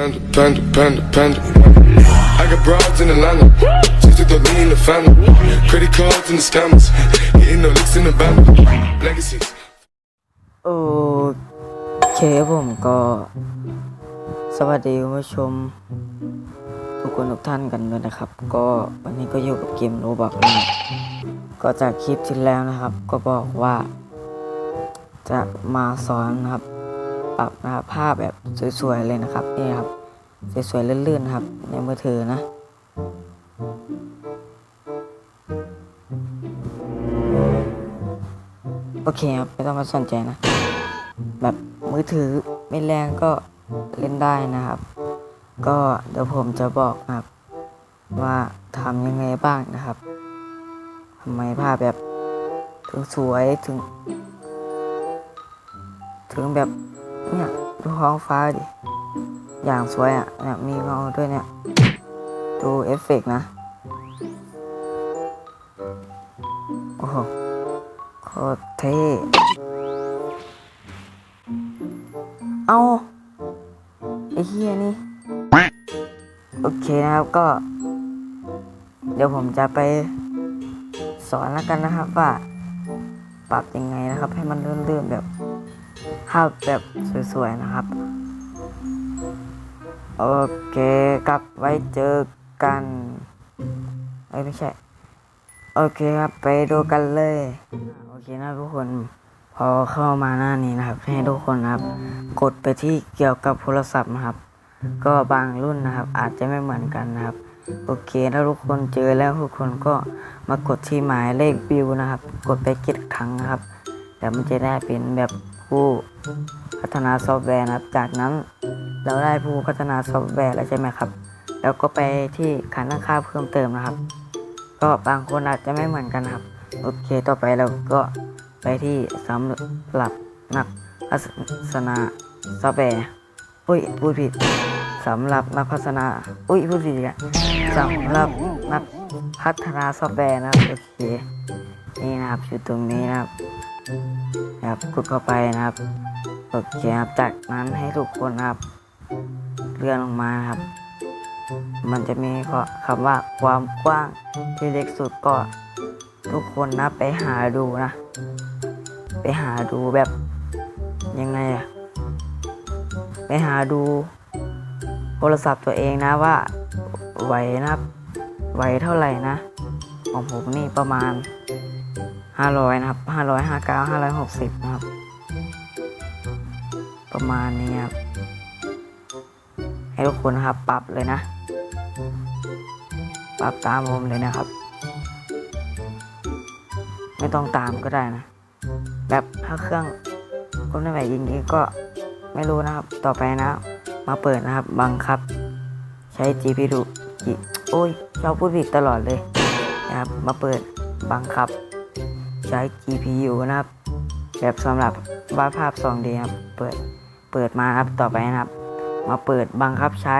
Panda, panda, panda, panda. I got broads in Atlanta. Just to throw me in the family. Credit cards and the scammers. Hitting no licks in the band. Legacies. โอเคผมก็สวัสดีคุณผู้ชม ทุกคนทุกท่านกันด้วยนะครับ ก็วันนี้ก็อยู่กับเกมโรบอกนะก็จากคลิปที่แล้วนะครับ ก็บอกว่า จะมาสอนนะครับ ปรับนะครับภาพแบบสวยๆเลยนะครับนี่ครับสวยๆลื่นๆนะครับ ในมือถือนะโอเคครับไม่ต้องมาสนใจนะ แบบมือถือไม่แรงก็เล่นได้นะครับ ก็เดี๋ยวผมจะบอกนะครับ ว่าทำยังไงบ้างนะครับทำไมภาพแบบถึงสวยถึง ถึงแบบ เนี่ยดูท้องฟ้าดิ อย่างสวยอะ เนี่ยมีเงาด้วยเนี่ย ดูเอฟเฟกต์นะ โอ้โห โคตรเท่ เอาไอ้เฮียนี่ โอเคนะครับก็ เดี๋ยวผมจะไปสอนแล้วกันนะครับว่าปรับยังไงนะครับ ให้มันเลื่อนๆแบบ ภาพแบบสวยๆนะครับ โอเคครับไว้เจอกันเอ้ยไม่ใช่ โอเคครับไปดูกันเลย โอเคนะทุกคนพอเข้ามาหน้านี้นะครับ ให้ทุกคนนะครับ กดไปที่เกี่ยวกับโทรศัพท์นะครับ ก็บางรุ่นนะครับ อาจจะไม่เหมือนกันนะครับ โอเคถ้าทุกคนเจอแล้วทุกคนก็มากดที่หมายเลขบิวนะครับ กดไปเก็บครั้งนะครับเดี๋ยวมันจะได้เป็นแบบ ผู้พัฒนาซอฟต์แวร์นะครับ จากนั้นเราได้ผู้พัฒนาซอฟต์แวร์แล้วใช่ไหมครับ แล้วก็ไปที่ขันตั้งค่าเพิ่มเติมนะครับ ก็บางคนอาจจะไม่เหมือนกันครับ โอเค ต่อไปเราก็ไปที่สำหรับนักพัฒนาซอฟต์แวร์อุ้ยพูดผิดสำหรับนักพัฒนา อุ้ยพูดผิดอีกอะสำหรับนักพัฒนาซอฟต์แวร์นะครับ โอเค นี่นะครับอยู่ตรงนี้นะครับ ครับกดเข้าไปนะครับโอเคครับจากนั้นให้ทุกคนครับเลื่อนลงมาครับ มันจะมีข้อคำว่าความกว้างที่เล็กสุดก็ทุกคนนะไปหาดูนะ ไปหาดูแบบยังไงอะไปหาดูโทรศัพท์ตัวเองนะว่าไหวนะไหวเท่าไหร่นะ ของผมนี่ประมาณ 500นะครับ500 59 560นะครับ ประมาณนี้ครับ ให้ทุกคนนะครับปรับเลยนะ ปรับตามผมเลยนะครับ ไม่ต้องตามก็ได้นะ แบบถ้าเครื่องก็ไม่ไหวจริงๆก็ไม่รู้นะครับ ต่อไปนะ มาเปิดนะครับ บังคับ ใช้ GPU โอ้ยชอบพูดผิดตลอดเลยนะครับ มาเปิดบังคับ ใช้ GPU นะครับ แบบสำหรับวาดภาพ 2D ครับ เปิด เปิดมาครับ ต่อไปนะครับ มาเปิดบังคับใช้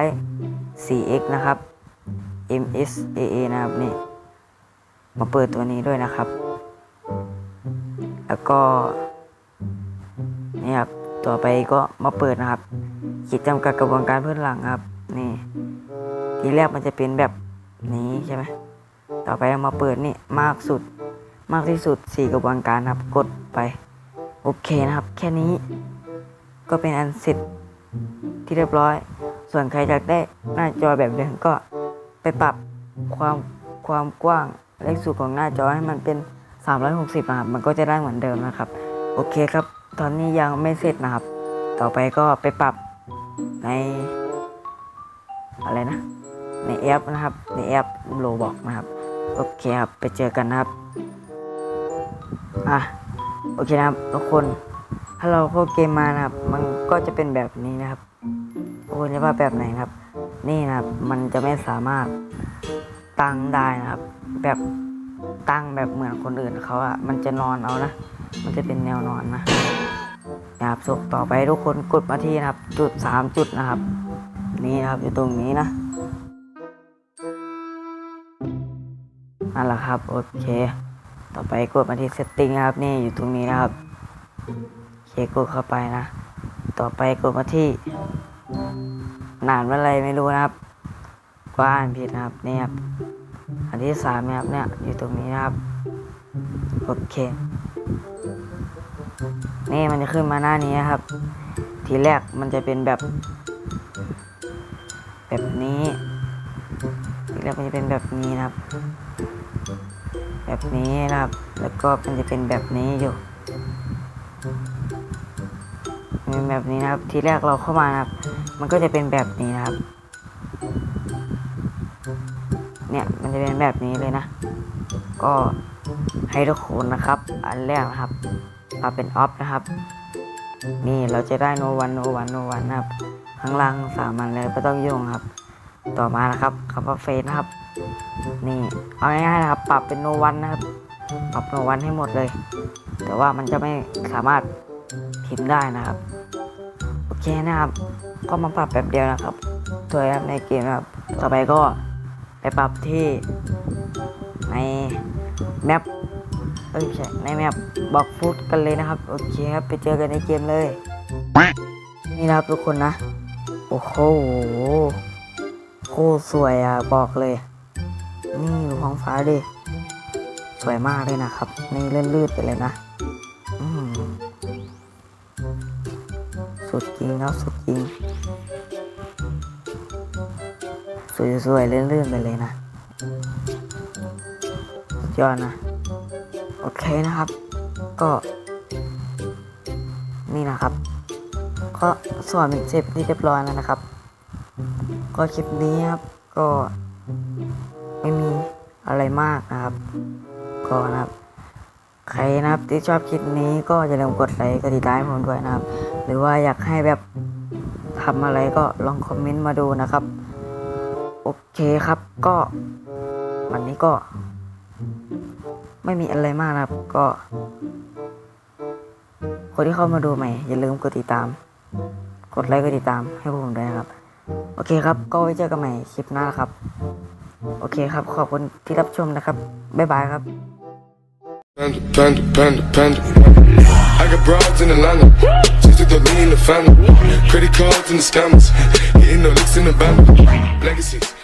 4x นะครับ MSAA นะครับนี่ มาเปิดตัวนี้ด้วยนะครับ แล้วก็ นี่ครับ ต่อไปก็มาเปิดนะครับขีดจำกัดกระบวนการพื้นหลังครับ นี่ ทีแรกมันจะเป็นแบบนี้ใช่ไหมต่อไปมาเปิดนี่มากสุด มากที่สุด 4 กระบวนการครับ กดไป โอเคนะครับ แค่นี้ก็เป็นอันเสร็จที่เรียบร้อย ส่วนใครอยากได้หน้าจอแบบเดิมก็ไปปรับความความกว้างเลขสุดของหน้าจอให้มันเป็น 360นะครับ มันก็จะได้เหมือนเดิมนะครับ โอเคครับ ตอนนี้ยังไม่เสร็จนะครับ ต่อไปก็ไปปรับใน อะไรนะ ในแอปนะครับ ในแอปโลบอกนะครับ โอเคครับ ไปเจอกันนะครับ อะโอเคนะครับทุกคน ถ้าเราเข้าเกมมานะครับ มันก็จะเป็นแบบนี้นะครับทุกคนจะว่าแบบไหนครับ นี่นะครับ มันจะไม่สามารถตั้งได้นะครับ แบบตั้งแบบเหมือนคนอื่นเขาอะมันจะนอนเอานะ มันจะเป็นแนวนอนนะนะครับสุกต่อไปทุกคนกดมาที่นะครับ จุดสามจุดนะครับ นี่นะครับอยู่ตรงนี้นะนั่นแหละครับ โอเค ต่อไปกดมาที่ setting นะครับ นี่อยู่ตรงนี้นะครับโอเคกดเข้าไปนะ ต่อไปกดมาที่นานเมื่อไรไม่รู้นะครับก็อ่านผิดนะครับนี่ครับอันที่สามนี่ยครับเนี่ยอยู่ตรงนี้นะครับโอเค นี่มันจะขึ้นมาหน้านี้นครับ ทีแรกมันจะเป็นแบบ แบบนี้ทีแรกมันจะเป็นแบบนี้นะครับ แบบนี้นะครับ แล้วก็มันจะเป็นแบบนี้อยู่เป็นแบบนี้นะครับ ทีแรกเราเข้ามานะครับ มันก็จะเป็นแบบนี้นะครับ เนี่ยมันจะเป็นแบบนี้เลยนะ ก็ให้ทุกคนนะครับ อันแรกนะครับปรับเป็นออฟนะครับ นี่เราจะได้โนวันโนวันโนวันนะครับข้างล่างสามันเลยไม่ต้องยุ่งครับ ต่อมานะครับคำว่าเฟซนะครับ นี่เอาง่ายๆนะครับ ปรับเป็นโนวันนะครับปรับโนวันให้หมดเลย แต่ว่ามันจะไม่สามารถพิมพ์ได้นะครับ โอเคนะครับ ก็มาปรับแบบเดียวนะครับตัวแอปในเกมนะครับ ต่อไปก็ไปปรับที่ในแมปเอ้ยใช่ในแมปบอกฟุตกันเลยนะครับ โอเคครับ ไปเจอกันในเกมเลย นี่นะครับทุกคนนะ โอ้โห ตรสวยอะบอกเลย นี่ดูท้องฟ้าดิ สวยมากเลยนะครับ นี่เลื่อนลืดไปเลยนะสุดจริงครับสุดจริง สวยๆเลื่อนๆไปเลยนะยอดนะ โอเคนะครับ ก็ นี่นะครับก็สอนเป็นเสร็จที่เรียบร้อยแล้วนะครับ ก็คลิปนี้ครับก็ไม่มีอะไรมากนะครับ ก็นะครับ ใครนะครับที่ชอบคลิปนี้ก็อย่าลืมกดไลค์กดติดตามผมด้วยนะครับ หรือว่าอยากให้แบบทำอะไรก็ลองคอมเมนต์มาดูนะครับ โอเคครับก็ วันนี้ก็ ไม่มีอะไรมากนะครับ ก็ คนที่เข้ามาดูใหม่ อย่าลืมกดติดตาม กดไลค์กดติดตามให้พวกผมด้วยนะครับ อเคครับ ก็ไว้เจอกันใหม่คลิปหน้าครับ โอเคครับ ขอบคุณที่รับชมนะครับ บ๊ายบายครับ Panda, panda, panda, panda. I got broads in Atlanta. Just to throw me in the family. Credit cards and the scammers. Hitting no licks in the band. Legacies.